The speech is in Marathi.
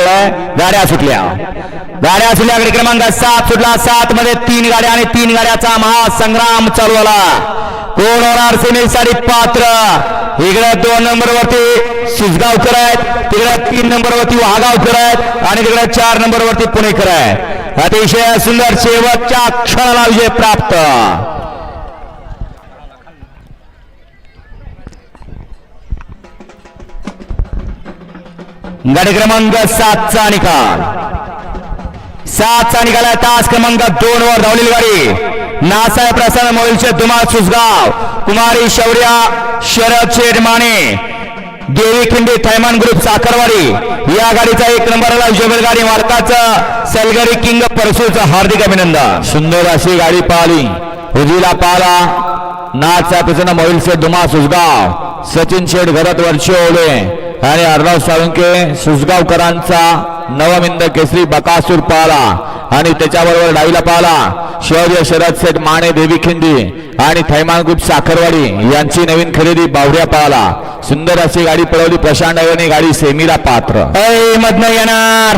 वेळ गाड्या सुटल्या. गाड्या सुटल्या गडी क्रमांक सात सुटला. सात मध्ये तीन गाड्या आणि तीन गाड्याचा महासंग्राम चालू आला कोण होणार सेमीसाठी पात्र? इकडे दोन नंबर वरती सुजगावकर आहेत. तिकडे तीन नंबर वरती वाघावकर आहेत. आणि तिकडे चार नंबर वरती पुणेकर आहेत. अतिशय सुंदर शेवटच्या क्षणाला विजय प्राप्त. गाडी क्रमांक सातचा निकाल. सातचा निकाल आहे तास क्रमांक दोन वर धावलेली गाडी. नासाहेब प्रसाद मोहिलचे दुमाळ सुसगाव कुमारी शौर्या शरद शेरमाने देवी खिंडी थैमान ग्रुप साखरवाडी. या गाडीचा एक नंबरला विजय गाडी मालकाचं सलगरी किंग परसूचं हार्दिक अभिनंदन. सुंदर अशी गाडी पाहिली. हुजीला पाला नाचा प्रसन्न मोहिलचे दुमा सुसगाव सचिन शेठ भरत वर्ष ओले आणि अर्णव साळुंके सुसगावकरांचा नवमिंद केसरी बकासूर पाहला आणि त्याच्याबरोबर डावीला पाहला शौर्य शरद सेठ माने देवी खिंदी आणि थैमान ग्रुप साखरवाडी यांची नवीन खरेदी बावऱ्या पाहला सुंदर अशी गाडी पळवली. प्रशांत गाडी सेमीला पात्र. मधन येणार.